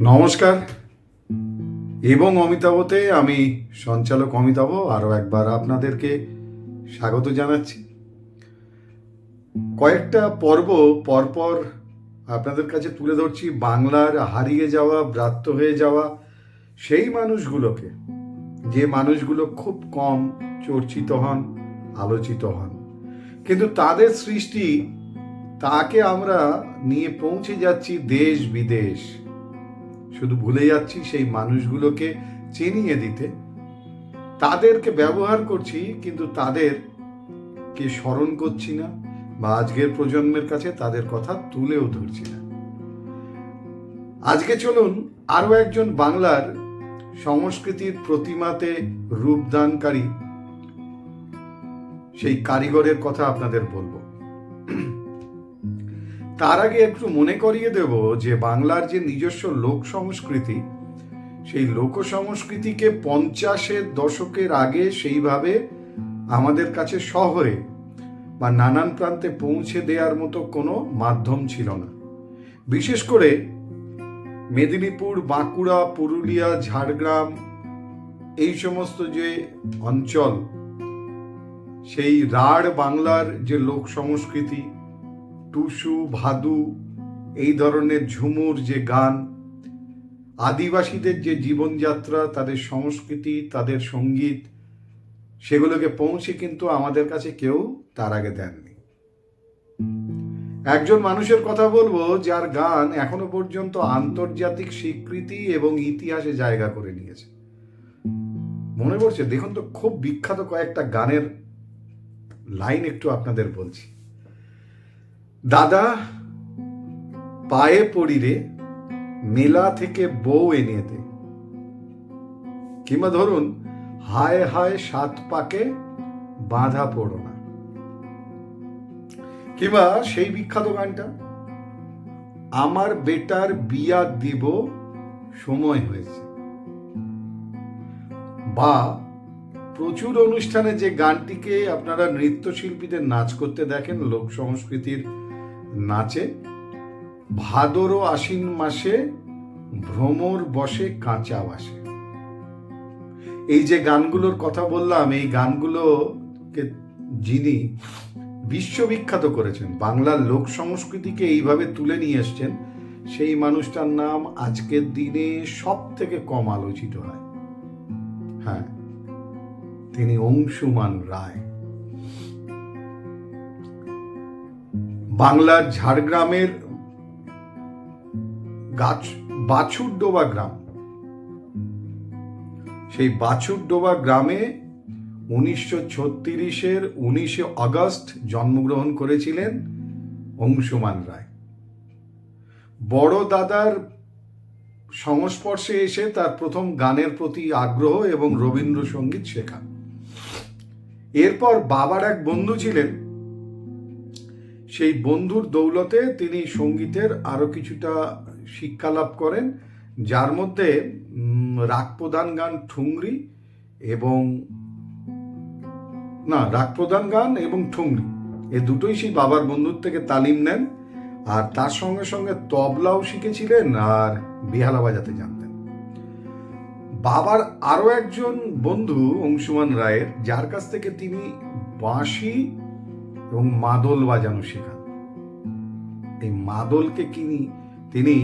নমস্কার। এবং অমিতাভতে আমি সঞ্চালক অমিতাভ, আরও একবার আপনাদেরকে স্বাগত জানাচ্ছি। কয়েকটা পর্ব পরপর আপনাদের কাছে তুলে ধরছি, বাংলার হারিয়ে যাওয়া, ব্রাত্য হয়ে যাওয়া সেই মানুষগুলোকে। যে মানুষগুলো খুব কম চর্চিত হন, আলোচিত হন। কিন্তু তাদের সৃষ্টি, তাকে আমরা নিয়ে পৌঁছে যাচ্ছি দেশ বিদেশ। শুধু ভুলে যাচ্ছি সেই মানুষগুলোকে চিনিয়ে দিতে। তাদেরকে ব্যবহার করছি, কিন্তু তাদেরকে স্মরণ করছি না বা আজকের প্রজন্মের কাছে তাদের কথা তুলেও ধরছি না। আজকে চলুন আরও একজন বাংলার সংস্কৃতির প্রতিমাতে রূপদানকারী সেই কারিগরের কথা আপনাদের বলব। তার আগে একটু মনে করিয়ে দেব যে বাংলার যে নিজস্ব লোক সংস্কৃতি, সেই লোক সংস্কৃতিকে পঞ্চাশের দশকের আগে সেইভাবে আমাদের কাছে শহরে বা নানান প্রান্তে পৌঁছে দেওয়ার মতো কোনো মাধ্যম ছিল না। বিশেষ করে মেদিনীপুর, বাঁকুড়া, পুরুলিয়া, ঝাড়গ্রাম এই সমস্ত যে অঞ্চল, সেই রাঢ় বাংলার যে লোক সংস্কৃতি টুসু, ভাদু, এই ধরনের ঝুমুর যে গান, আদিবাসীদের যে জীবনযাত্রা, তাদের সংস্কৃতি, তাদের সংগীত, সেগুলোকে পৌঁছে কিন্তু আমাদের কাছে কেউ তার আগে দেননি। একজন মানুষের কথা বলব যার গান এখনও পর্যন্ত আন্তর্জাতিক স্বীকৃতি এবং ইতিহাসে জায়গা করে নিয়েছে। মনে পড়ছে? দেখুন তো, খুব বিখ্যাত কয়েকটা গানের লাইন একটু আপনাদের বলছি। দাদা, পায়ে পড়ি রে, মেলা থেকে বউ এনে দে। কিংবা ধরুন, হায় হায় সাত পাকে বাঁধা পড়ো না। কিংবা সেই বিখ্যাত গানটা, আমার বেটার বিয়া দিব সময় হয়েছে। বা, প্রচুর অনুষ্ঠানে যে গানটিকে আপনারা নৃত্যশিল্পীদের নাচ করতে দেখেন, লোক সংস্কৃতির নাচে। ভাদর ও আশ্বিন মাসে ভ্রমর বসে কাঁচা বাসে। এই যে গানগুলোর কথা বললাম, এই গানগুলোকে যিনি বিশ্ববিখ্যাত করেছেন, বাংলার লোক সংস্কৃতিকে এইভাবে তুলে নিয়ে এসছেন, সেই মানুষটার নাম আজকের দিনে সব থেকে কম আলোচিত হয়। হ্যাঁ তিনি অংশুমান রায়। বাংলার ঝাড়গ্রামের গাছ, বাছুরডোবা গ্রাম। সেই বাছুরডোবা গ্রামে উনিশশো ছত্রিশের উনিশে আগস্ট জন্মগ্রহণ করেছিলেন অংশুমান রায়। বড় দাদার সংস্পর্শে এসে তার প্রথম গানের প্রতি আগ্রহ এবং রবীন্দ্রসঙ্গীত শেখা। এরপর বাবার এক বন্ধু ছিলেন সেই বন্ধুর দৌলতে তিনি সঙ্গীতের আরও কিছুটা শিক্ষা লাভ করেন যার মধ্যে উম, রাগ প্রধান গান ঠুংরি এবং না রাগ প্রধান গান এবং ঠুংরি। এ দুটোই সেই বাবার বন্ধুর থেকে তালিম নেন আর তার সঙ্গে সঙ্গে তবলাও শিখেছিলেন আর বিহালা বাজাতে জানতেন। বাবার আরও একজন বন্ধু অংশুমান রায়ের যার কাছ থেকে তিনি বাঁশি এবং মাদল বাজানো শেখান। এই মাদলকে কিনি, তিনি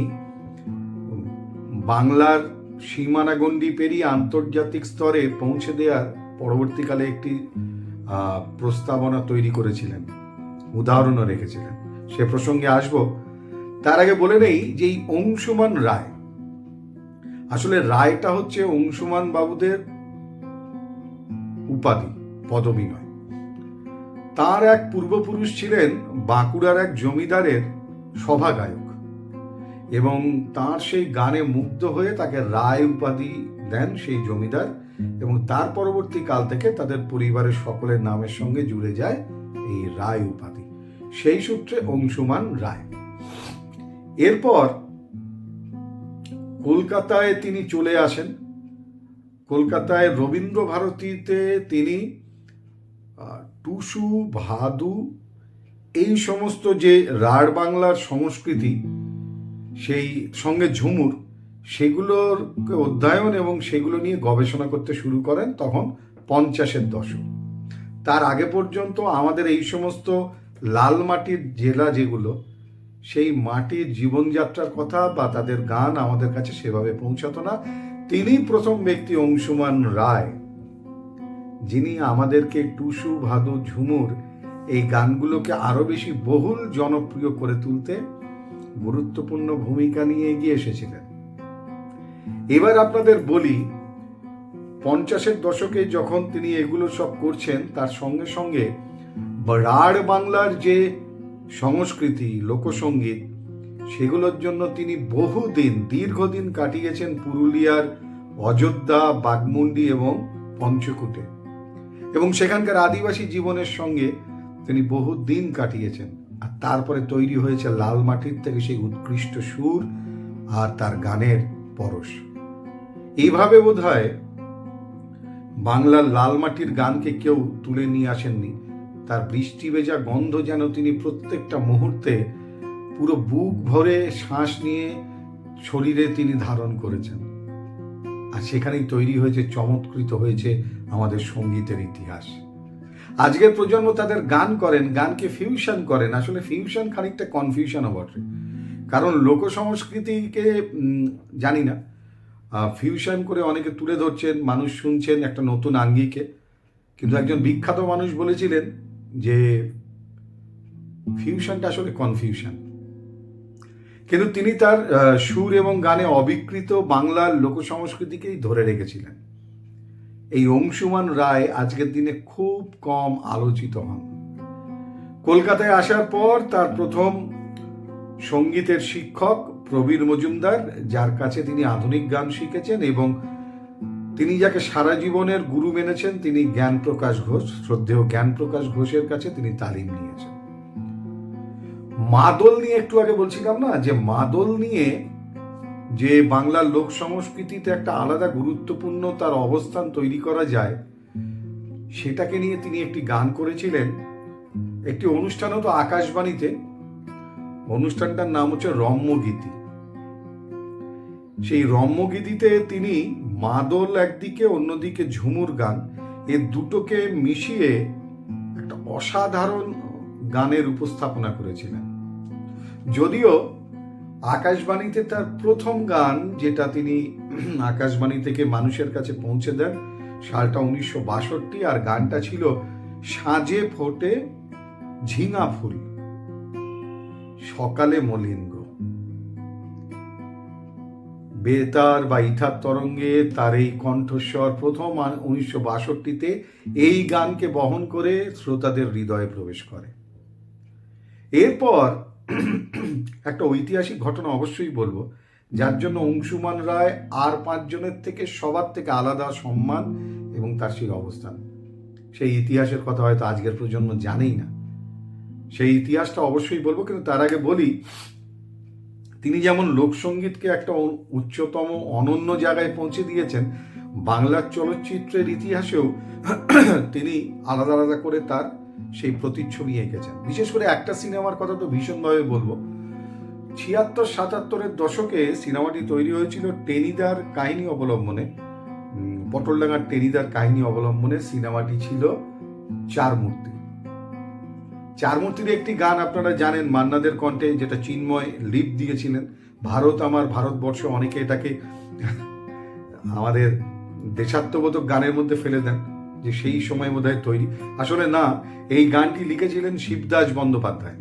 বাংলার সীমানা গণ্ডি পেরিয়ে আন্তর্জাতিক স্তরে পৌঁছে দেওয়ার পরবর্তীকালে একটি প্রস্তাবনা তৈরি করেছিলেন উদাহরণও রেখেছিলেন। সে প্রসঙ্গে আসব। তার আগে বলে নেই যে এই অংশুমান রায়, আসলে রায়টা হচ্ছে অংশুমান বাবুদের উপাধি, পদবী নয়। তার এক পূর্বপুরুষ ছিলেন বাঁকুড়ার এক জমিদারের সভাগায়ক এবং তার সেই গানে মুগ্ধ হয়ে তাকে রায় উপাধি দেন সেই জমিদার এবং তার পরবর্তী কাল থেকে তাদের পরিবারের সকলের নামের সঙ্গে জুড়ে যায় এই রায় উপাধি। সেই সূত্রে অংশুমান রায়। এরপর কলকাতায় তিনি চলে আসেন। কলকাতায় রবীন্দ্র ভারতীতে তিনি টুসু, ভাদু, এই সমস্ত যে রাঢ় বাংলার সংস্কৃতি, সেই সঙ্গে ঝুমুর সেগুলোর অধ্যয়ন এবং সেগুলো নিয়ে গবেষণা করতে শুরু করেন তখন পঞ্চাশের দশক। তার আগে পর্যন্ত আমাদের এই সমস্ত লাল মাটির জেলা যেগুলো, সেই মাটির জীবনযাত্রার কথা বা তাদের গান আমাদের কাছে সেভাবে পৌঁছাতো না। তিনি প্রথম ব্যক্তি অংশুমান রায়। যিনি আমাদেরকে টুসু, ভাদু, ঝুমুর এই গানগুলোকে আরও বেশি বহুল জনপ্রিয় করে তুলতে গুরুত্বপূর্ণ ভূমিকা নিয়ে এগিয়ে এসেছিলেন। এবার আপনাদের বলি, পঞ্চাশের দশকে যখন তিনি এগুলো সব করছেন, তার সঙ্গে সঙ্গে রাঢ় বাংলার যে সংস্কৃতি, লোকসঙ্গীত, সেগুলোর জন্য তিনি বহুদিন, দীর্ঘদিন কাটিয়েছেন পুরুলিয়ার অযোধ্যা, বাগমুন্ডি এবং পঞ্চকুটে। এবং সেখানকার আদিবাসী জীবনের সঙ্গে তিনি বহু দিন কাটিয়েছেন। আর তারপরে তৈরি হয়েছে লাল মাটির থেকে সেই উৎকৃষ্ট সুর আর তার গানের পরশ। এইভাবে বোধ হয় বাংলার লাল মাটির গানকে কেউ তুলে নিয়ে আসেননি। তার বৃষ্টি ভেজা গন্ধ যেন তিনি প্রত্যেকটা মুহূর্তে পুরো বুক ভরে শ্বাস নিয়ে শরীরে তিনি ধারণ করেছেন। আর সেখানেই তৈরি হয়েছে, চমৎকৃত হয়েছে আমাদের সঙ্গীতের ইতিহাস। আজকের প্রজন্ম তাদের গান করেন, গানকে ফিউশন করেন। আসলে ফিউশন খানিকটা কনফিউশনও বটে। কারণ লোক সংস্কৃতিকে জানি না। ফিউশন করে অনেকে তুলে ধরছেন, মানুষ শুনছেন একটা নতুন আঙ্গিকে। কিন্তু একজন বিখ্যাত মানুষ বলেছিলেন যে ফিউশনটা আসলে কনফিউশন কিন্তু তিনি তার সুর এবং গানে অবিকৃত বাংলার লোক সংস্কৃতিকেই ধরে রেখেছিলেন। এই অংশুমান রায় আজকের দিনে খুব কম আলোচিত হন। কলকাতায় আসার পর তার প্রথম সঙ্গীতের শিক্ষক প্রবীর মজুমদার, যার কাছে তিনি আধুনিক গান শিখেছেন এবং তিনি যাকে সারা জীবনের গুরু মেনেছেন, তিনি জ্ঞান প্রকাশ ঘোষ, শ্রদ্ধেয় জ্ঞান প্রকাশ ঘোষের কাছে তিনি তালিম নিয়েছেন। মাদল নিয়ে একটু আগে বলছিলাম না, যে মাদল নিয়ে যে বাংলার লোক সংস্কৃতিতে একটা আলাদা গুরুত্বপূর্ণ তার অবস্থান তৈরি করা যায়, সেটাকে নিয়ে তিনি একটি গান করেছিলেন। একটি অনুষ্ঠান হতো আকাশবাণীতে। অনুষ্ঠানটার নাম হচ্ছে রম্যগীতি। সেই রম্যগীতিতে তিনি মাদল একদিকে, অন্যদিকে ঝুমুর গান। এ দুটোকে মিশিয়ে একটা অসাধারণ গানের উপস্থাপনা করেছিলেন। যদিও আকাশবাণীতে তার প্রথম গান যেটা তিনি আকাশবাণী থেকে মানুষের কাছে পৌঁছে দেন, সালটা উনিশশো বাষট্টি, আর গানটা ছিল সাজে ফোটে ঝিঙা ফুল, সকালে মলিঙ্গ বেতার বা ইথার তরঙ্গে তার এই কণ্ঠস্বর প্রথম উনিশশো বাষট্টিতে এই গানকে বহন করে শ্রোতাদের হৃদয়ে প্রবেশ করে। এরপর একটা ঐতিহাসিক ঘটনা অবশ্যই বলব, যার জন্য অংশুমান রায় আর পাঁচজনের থেকে সবার থেকে আলাদা সম্মান এবং তার সেই অবস্থান। সেই ইতিহাসের কথা হয়তো আজকের প্রজন্ম জানেই না। সেই ইতিহাসটা অবশ্যই বলব, কিন্তু তার আগে বলি, তিনি যেমন লোকসঙ্গীতকে একটা উচ্চতম অনন্য জায়গায় পৌঁছে দিয়েছেন, বাংলার চলচ্চিত্রের ইতিহাসেও তিনি আলাদা আলাদা করে তার সেই প্রতিচ্ছবি এঁকেছেন। বিশেষ করে একটা সিনেমার কথা তো ভীষণভাবে বলব। ছিয়াত্তর, সাতাত্তরের দশকে সিনেমাটি তৈরি হয়েছিল টেনিদার কাহিনী অবলম্বনে। পটলডাঙ্গার টেনিদার কাহিনী অবলম্বনে সিনেমাটি ছিল চার মূর্তি চার মূর্তির একটি গান আপনারা জানেন মান্নাদের কণ্ঠে, যেটা চিন্ময় লিপ দিয়েছিলেন। ভারত আমার ভারতবর্ষ, অনেকে এটাকে আমাদের দেশাত্মবোধক গানের মধ্যে ফেলে দেন। যে সেই সময় বোধহয় তৈরি। আসলে না, এই গানটি লিখেছিলেন শিবদাস বন্দ্যোপাধ্যায়।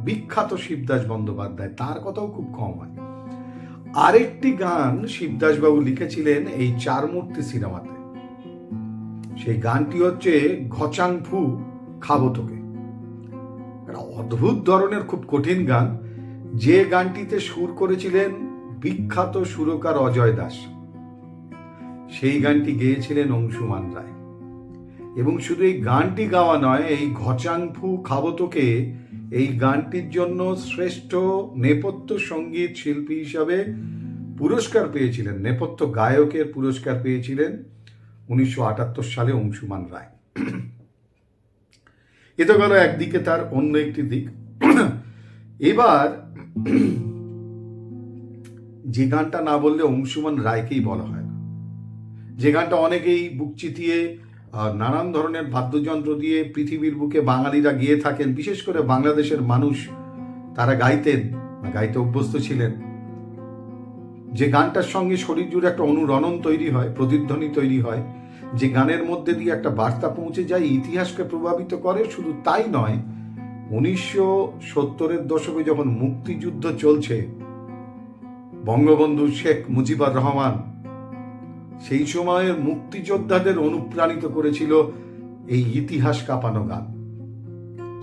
বিখ্যাত শিবদাস বন্দ্যোপাধ্যায়, তার কথাও খুব কম হয়। আরেকটি গান শিবদাসবাবু লিখেছিলেন এই চার মূর্তি সিনেমাতে। সেই গানটি হচ্ছে ঘচাং ফু, খাব তোকে। অদ্ভুত ধরনের, খুব কঠিন গান। যে গানটিতে সুর করেছিলেন বিখ্যাত সুরকার অজয় দাস। সেই গানটি গেয়েছিলেন অংশুমান রায়। এবং শুধু এই গানটি গাওয়া নয়, এই ঘচাংফু খাবতোকে এই গানটির জন্য শ্রেষ্ঠ নেপথ্য সংগীত শিল্পী হিসাবে পুরস্কার পেয়েছিলেন, নেপথ্য গায়কের পুরস্কার পেয়েছিলেন উনিশশো আটাত্তর সালে অংশুমান রায়। এ তো গেল একদিকে তার অন্য একটি দিক। এবার যে গানটা না বললে অংশুমান রায়কেই বলা হয় না। যে গানটা অনেকেই বুক চিতিয়ে নানান ধরনের বাদ্যযন্ত্র দিয়ে পৃথিবীর বুকে বাঙালিরা গিয়ে থাকেন, বিশেষ করে বাংলাদেশের মানুষ। তারা গাইতেন গাইতে অভ্যস্ত ছিলেন। যে গানটার সঙ্গে শরীর জুড়ে একটা অনুরণন তৈরি হয়, প্রতিধ্বনি তৈরি হয়, যে গানের মধ্যে দিয়ে একটা বার্তা পৌঁছে যায়, ইতিহাসকে প্রভাবিত করে, শুধু তাই নয়, উনিশশো সত্তরের দশকে যখন মুক্তিযুদ্ধ চলছে, বঙ্গবন্ধু শেখ মুজিবুর রহমান সেই সময়ের মুক্তিযোদ্ধাদের অনুপ্রাণিত করেছিল এই ইতিহাস কাঁপানো গান।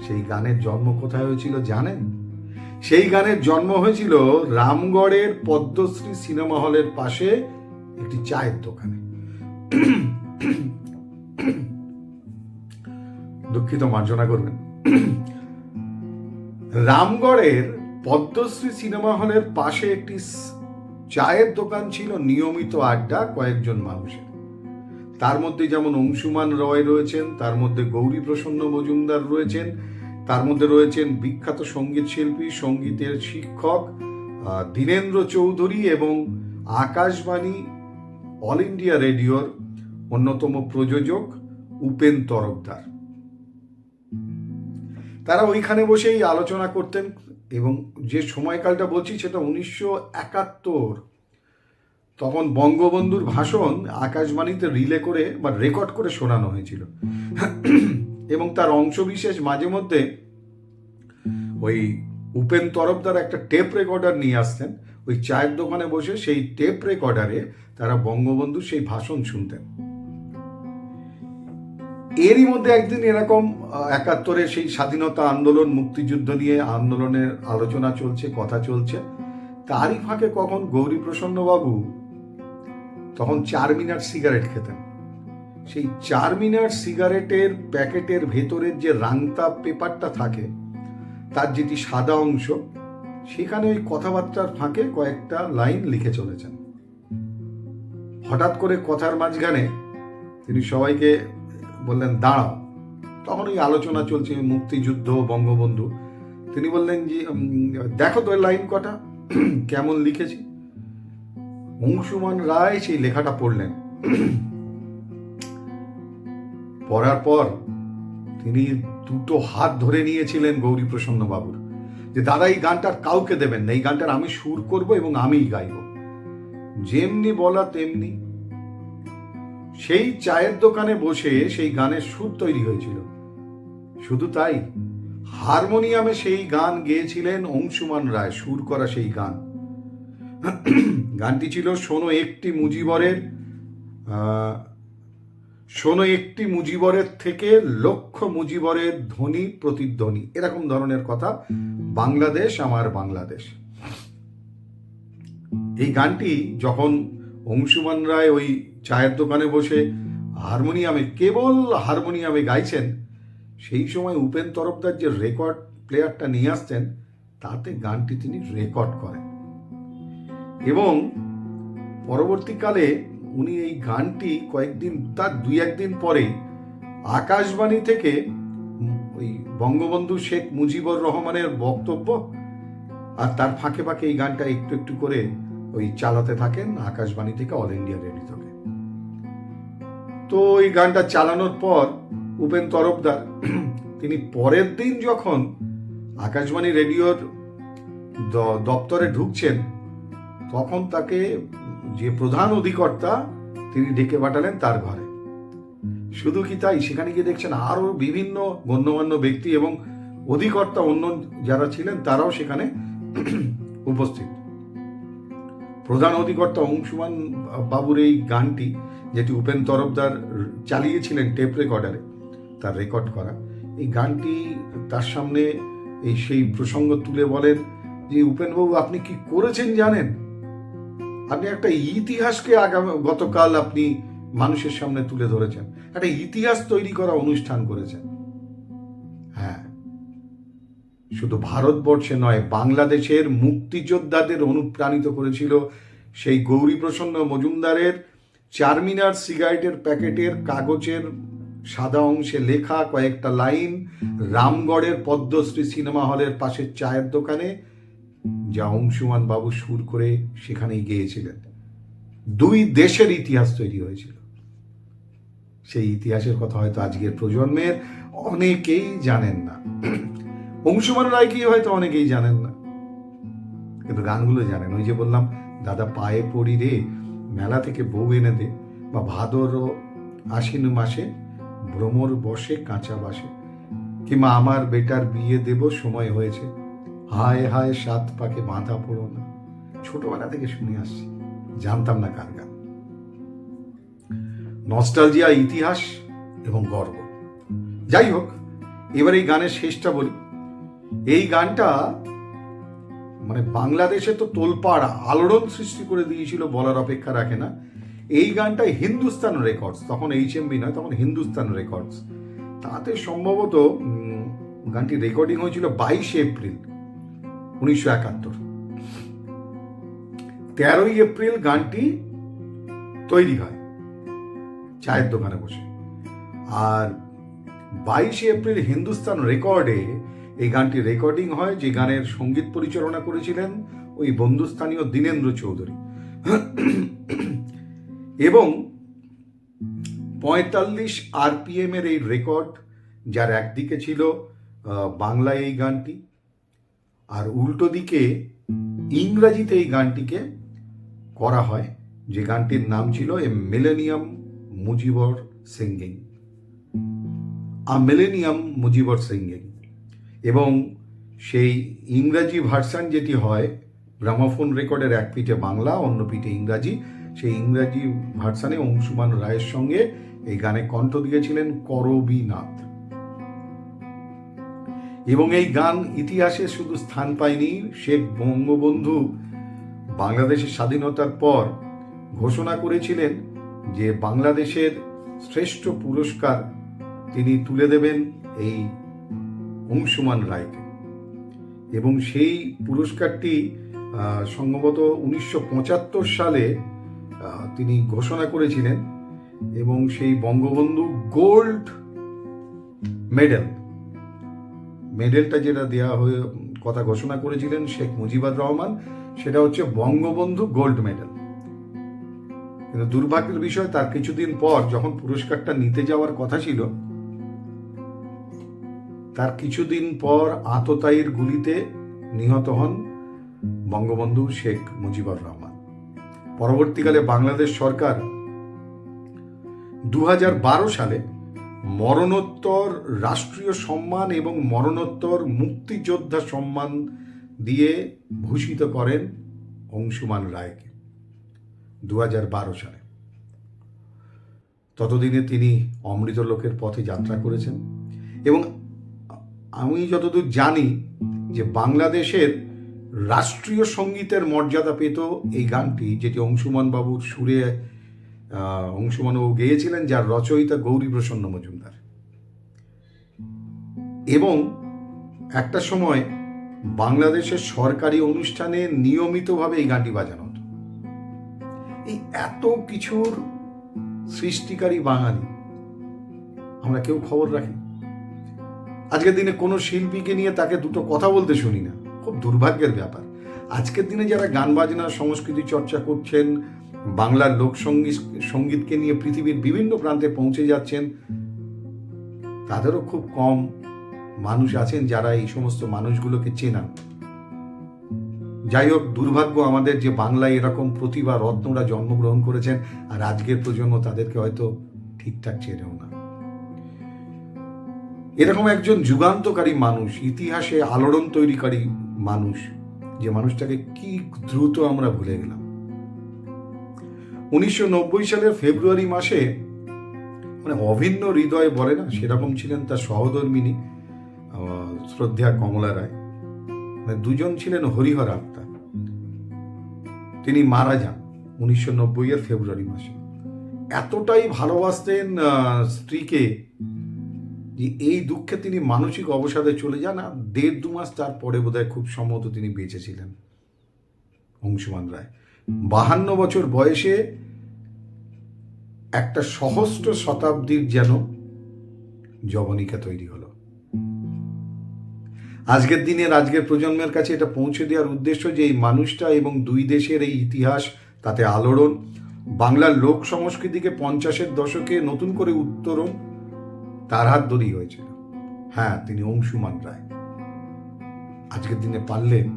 সেই গানের জন্ম কোথায় হয়েছিল জানেন? সেই গানের জন্ম হয়েছিল রামগড়ের পদ্মশ্রী সিনেমা হলের পাশে একটি চায়ের দোকানে। দুঃখিত, মার্জনা করবেন। রামগড়ের পদ্মশ্রী সিনেমা হলের পাশে একটি চায়ের দোকান ছিল নিয়মিত আড্ডা কয়েকজন মানুষের। তার মধ্যে যেমন অংশুমান রয় রয়েছেন, তার মধ্যে গৌরী প্রসন্ন মজুমদার রয়েছেন, তার মধ্যে রয়েছেন বিখ্যাত সংগীত শিল্পী, সঙ্গীতের শিক্ষক দীনেন্দ্র চৌধুরী এবং আকাশবাণী, অল ইন্ডিয়া রেডিওর অন্যতম প্রযোজক উপেন তরফদার। তারা ওইখানে বসেই আলোচনা করতেন এবং যে সময়কালটা বলছি সেটা উনিশশো একাত্তর, তখন বঙ্গবন্ধুর ভাষণ আকাশবাণীতে রিলে করে বা রেকর্ড করে শোনানো হয়েছিল। এবং তার অংশবিশেষ মাঝে মধ্যে ওই উপেন তরফদার একটা টেপ রেকর্ডার নিয়ে আসতেন। ওই চায়ের দোকানে বসে সেই টেপ রেকর্ডারে তারা বঙ্গবন্ধুর সেই ভাষণ শুনতেন। এরই মধ্যে একদিন এরকম একাত্তরে সেই স্বাধীনতা আন্দোলন, মুক্তিযুদ্ধ নিয়ে আন্দোলনের আলোচনা চলছে, কথা চলছে। তারই ফাঁকে কখন গৌরী প্রসন্ন বাবু তখন চার মিনার সিগারেট খেতেন। সেই চার মিনার সিগারেটের প্যাকেটের ভেতরের যে রাংতা পেপারটা থাকে, তার যেটি সাদা অংশ, সেখানে ওই কথাবার্তার ফাঁকে কয়েকটা লাইন লিখে চলেছেন। হঠাৎ করে কথার মাঝখানে তিনি সবাইকে বললেন, দাঁড়াও। তখন ওই আলোচনা চলছে, মুক্তিযুদ্ধ, বঙ্গবন্ধু। তিনি বললেন যে দেখো তো লাইন কটা, কেমন লিখেছি? অংশুমান রায় সেই লেখাটা পড়লেন। পড়ার পর তিনি দুটো হাত ধরে নিয়েছিলেন গৌরী প্রসন্ন বাবুর, যে, দাদা, এই গানটার কাউকে দেবেন না, এই গানটার আমি সুর করব এবং আমিই গাইব। যেমনি বলা তেমনি সেই চায়ের দোকানে বসে সেই গানের সুর তৈরি হয়েছিল। শুধু তাই, হারমোনিয়ামে সেই গান গেয়েছিলেন অংশুমান রায়, সুর করা সেই গান। গানটি ছিল শোনো একটি মুজিবরের শোনো একটি মুজিবরের থেকে লক্ষ মুজিবরের ধ্বনি প্রতিধ্বনি। এরকম ধরনের কথা, বাংলাদেশ আমার বাংলাদেশ। এই গানটি যখন অংশুমান রায় ওই চায়ের দোকানে বসে হারমোনিয়ামে, কেবল হারমোনিয়ামে গাইছেন, সেই সময় উপেন তরফদার যে রেকর্ড প্লেয়ারটা নিয়ে আসতেন তাতে গানটি তিনি রেকর্ড করেন। এবং পরবর্তীকালে উনি এই গানটি কয়েকদিন, তার দুই একদিন পরে আকাশবাণী থেকে ওই বঙ্গবন্ধু শেখ মুজিবুর রহমানের বক্তব্য, আর তার ফাঁকে ফাঁকে এই গানটা একটু একটু করে ওই চালাতে থাকেন, আকাশবাণী থেকে অল ইন্ডিয়া রেডিও থেকে। তো ওই গানটা চালানোর পর উপেন তরফদার, তিনি পরের দিন যখন আকাশবাণী রেডিওর দপ্তরে ঢুকছেন, তখন তাকে যে প্রধান অধিকর্তা তিনি ডেকে পাঠালেন তার ঘরে। শুধু কি তাই? সেখানে গিয়ে দেখছেন আরও বিভিন্ন গণ্যমান্য ব্যক্তি এবং অধিকর্তা অন্য যারা ছিলেন, তারাও সেখানে উপস্থিত। প্রধান অধিকর্তা অংশুমান বাবুর এই গানটি, যেটি উপেন তরফদার চালিয়েছিলেন টেপ রেকর্ডারে, তার রেকর্ড করা, এই গানটি তার সামনে এই সেই প্রসঙ্গ তুলে বলেন যে উপেনবাবু আপনি কি করেছেন জানেন? আপনি একটা ইতিহাসকে আগামী, গতকাল আপনি মানুষের সামনে তুলে ধরেছেন। একটা ইতিহাস তৈরি করা অনুষ্ঠান করেছেন। শুধু ভারতবর্ষে নয়, বাংলাদেশের মুক্তিযোদ্ধাদের অনুপ্রাণিত করেছিল সেই গৌরী প্রসন্ন মজুমদারের চারমিনার সিগারেটের প্যাকেটের কাগজের সাদা অংশে লেখা কয়েকটা লাইন, রামগড়ের পদ্মশ্রী সিনেমা হলের পাশের চায়ের দোকানে, যা অংশুমান বাবু সুর করে সেখানেই গিয়েছিলেন। দুই দেশের ইতিহাস তৈরি হয়েছিল। সেই ইতিহাসের কথা হয়তো আজকের প্রজন্মের অনেকেই জানেন না। অংশুমান রায়কেই হয়তো অনেকেই জানেন না। কিন্তু গানগুলো জানেন। ওই যে বললাম, দাদা পায়ে পড়ি রে, মেলা থেকে বউ এনে দে, বা ভাদর ও আশ্বিন মাসে ভ্রমর বসে কাঁচা বাসে, কিংবা আমার বেটার বিয়ে দেব, সময় হয়েছে। হায় হায়, সাত পাকে বাঁধা পড়ো না। ছোটবেলা থেকে শুনে আসছি। জানতাম না কার গান। নস্টালজিয়া, ইতিহাস এবং গর্ব। যাই হোক এবার এই গানের শেষটা বলি। এই গানটা মানে বাংলাদেশে তো তোলপাড় আলোড়ন সৃষ্টি করে দিয়েছিল বলার অপেক্ষা রাখে না। এই গানটা হিন্দুস্তান রেকর্ডস তখন এইচ এমবি নয়, তখন হিন্দুস্তান রেকর্ডস তাতে সম্ভবত গানটি রেকর্ডিং হয়েছিল বাইশে এপ্রিল, উনিশশো একাত্তর। তেরোই এপ্রিল গানটি তৈরি হয়, চায়ের দোকানে বসে। আর বাইশে এপ্রিল হিন্দুস্তান রেকর্ডে এই গানটি রেকর্ডিং হয় যে গানের সংগীত পরিচালনা করেছিলেন ওই বন্ধুস্থানীয় দীনেন্দ্র চৌধুরী। এবং পঁয়তাল্লিশ আরপিএম এর এই রেকর্ড যার একদিকে ছিল বাংলায় এই গানটি, আর উল্টো দিকে ইংরাজিতে এই গানটিকে করা হয়, যে গানটির নাম ছিল a millennium Mujibar singing. A millennium Mujibar singing. এবং সেই ইংরাজি ভার্সান যেটি হয়, গ্রামাফোন রেকর্ডের এক পিঠে বাংলা, অন্য পিঠে ইংরাজি, সেই ইংরাজি ভার্সানে অংশুমান রায়ের সঙ্গে এই গানে কণ্ঠ দিয়েছিলেন করবীনাথ। এবং এই গান ইতিহাসে শুধু স্থান পায়নি, শেখ বঙ্গবন্ধু বাংলাদেশের স্বাধীনতার পর ঘোষণা করেছিলেন যে বাংলাদেশের শ্রেষ্ঠ পুরস্কার তিনি তুলে দেবেন এই অংশুমান রায়কে। এবং সেই পুরস্কারটি সম্ভবত উনিশশো পঁচাত্তর সালে তিনি ঘোষণা করেছিলেন এবং সেই বঙ্গবন্ধু গোল্ড মেডেল। মেডেলটা যেটা দেওয়া হয়ে, কথা ঘোষণা করেছিলেন শেখ মুজিবুর রহমান, সেটা হচ্ছে বঙ্গবন্ধু গোল্ড মেডেল। কিন্তু দুর্ভাগ্যের বিষয়, তার কিছুদিন পর যখন পুরস্কারটা নিতে যাওয়ার কথা ছিল কিছুদিন পর আততায়ীর গুলিতে নিহত হন বঙ্গবন্ধু শেখ মুজিবুর রহমান। পরবর্তীকালে বাংলাদেশ সরকার দু হাজার বারো সালে মরণোত্তর, রাষ্ট্রীয় সম্মান এবং মরণোত্তর মুক্তিযোদ্ধা সম্মান দিয়ে ভূষিত করেন অংশুমান রায়কে দু হাজার বারো সালে। ততদিনে তিনি অমৃত লোকের পথে যাত্রা করেছেন এবং আমি যতদূর জানি যে বাংলাদেশের রাষ্ট্রীয় সঙ্গীতের মর্যাদা পেত এই গানটি যেটি অংশুমান বাবুর সুরে আহ, অংশুমান বাবু গেয়েছিলেন যার রচয়িতা গৌরী প্রসন্ন মজুমদার। এবং একটা সময় বাংলাদেশের সরকারি অনুষ্ঠানে নিয়মিতভাবে এই গানটি বাজানো হতো। এই এত কিছুর সৃষ্টিকারী বাঙালি আমরা কেউ খবর রাখি? আজকের দিনে কোনো শিল্পীকে নিয়ে তাকে দুটো কথা বলতে শুনি না। খুব দুর্ভাগ্যের ব্যাপার। আজকের দিনে যারা গান বাজনা, সংস্কৃতি চর্চা করছেন, বাংলার লোকসঙ্গীত সঙ্গীতকে নিয়ে পৃথিবীর বিভিন্ন প্রান্তে পৌঁছে যাচ্ছেন, তাদেরও খুব কম মানুষ আছেন যারা এই সমস্ত মানুষগুলোকে চেনান। যাই হোক, দুর্ভাগ্য আমাদের যে বাংলায় এরকম প্রতিভা রত্নরা জন্মগ্রহণ করেছেন, আর আজকের প্রজন্ম তাদেরকে হয়তো ঠিকঠাক চেনেও না। এরকম একজন যুগান্তকারী মানুষ, ইতিহাসে আলোড়ন তৈরিকারী মানুষ, যে মানুষটাকে কি দ্রুত আমরা ভুলে গেলাম। উনিশশো নব্বই সালের ফেব্রুয়ারি মাসে মানে অভিন্ন হৃদয় বলে না, সেরকম ছিলেন তার সহধর্মিনী শ্রদ্ধা কমলা রায়। মানে দুজন ছিলেন হরিহর আত্মা তিনি মারা যান উনিশশো নব্বই এর ফেব্রুয়ারি মাসে। এতটাই ভালোবাসতেন স্ত্রীকে যে এই দুঃখে তিনি মানসিক অবসাদে চলে যান আর দেড় দু মাস তারপরে বোধহয় খুব সম্ভবত তিনি বেঁচেছিলেন অংশুমান রায়। বাহান্ন বছর বয়সে একটা সহস্র শতাব্দীর যেন জবনিকা তৈরি হলো। আজকের দিনের আজকের প্রজন্মের কাছে এটা পৌঁছে দেওয়ার উদ্দেশ্য যে এই মানুষটা এবং দুই দেশের এই ইতিহাস, তাতে আলোড়ন, বাংলার লোক সংস্কৃতিকে পঞ্চাশের দশকে নতুন করে উত্তরণ তার হাত ধরেই হয়েছিল। হ্যাঁ তিনি অংশুমান রায়। আজকের দিনে পারলেন।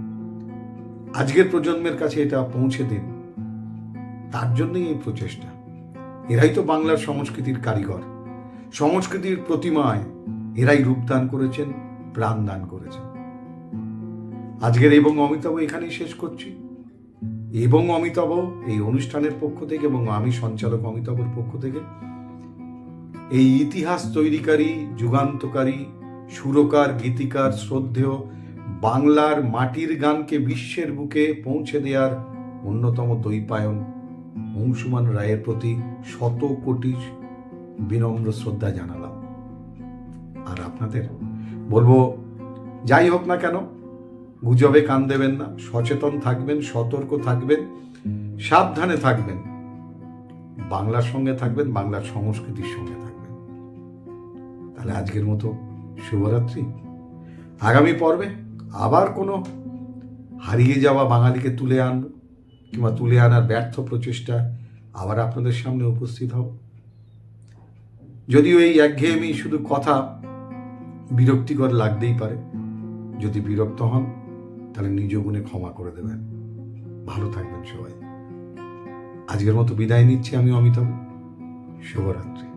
আজকের প্রজন্মের কাছে এটা পৌঁছে দিন। তার জন্যই এই প্রচেষ্টা। এরাই তো বাংলার সংস্কৃতির কারিগর। সংস্কৃতির প্রতিমায় এরাই রূপদান করেছেন প্রাণ দান করেছেন। আজকের এবং অমিতাভ এখানেই শেষ করছি। এবং অমিতাভ এই অনুষ্ঠানের পক্ষ থেকে এবং আমি সঞ্চালক অমিতাভের পক্ষ থেকে এই ইতিহাস তৈরিকারী, যুগান্তকারী, সুরকার, গীতিকার, শ্রদ্ধেয়, বাংলার মাটির গানকে বিশ্বের বুকে পৌঁছে দেওয়ার অন্যতম দৈপায়ন অংশুমান রায়ের প্রতি শত কোটি বিনম্র শ্রদ্ধা জানালাম। আর আপনাদের বলব, যাই হোক না কেন, গুজবে কান দেবেন না, সচেতন থাকবেন, সতর্ক থাকবেন, সাবধানে থাকবেন, বাংলার সঙ্গে থাকবেন, বাংলার সংস্কৃতির সঙ্গে তাহলে আজকের মতো শুভরাত্রি। আগামী পর্বে আবার কোনো হারিয়ে যাওয়া বাঙালিকে তুলে আনব কিংবা তুলে আনার ব্যর্থ প্রচেষ্টা আবার আপনাদের সামনে উপস্থিত হব। যদিও এই একঘেয়েমি শুধু কথা বিরক্তিকর লাগতেই পারে। যদি বিরক্ত হন, তাহলে নিজ গুণে ক্ষমা করে দেবেন। ভালো থাকবেন সবাই। আজকের মতো বিদায় নিচ্ছি আমি অমিতাভ। শুভরাত্রি।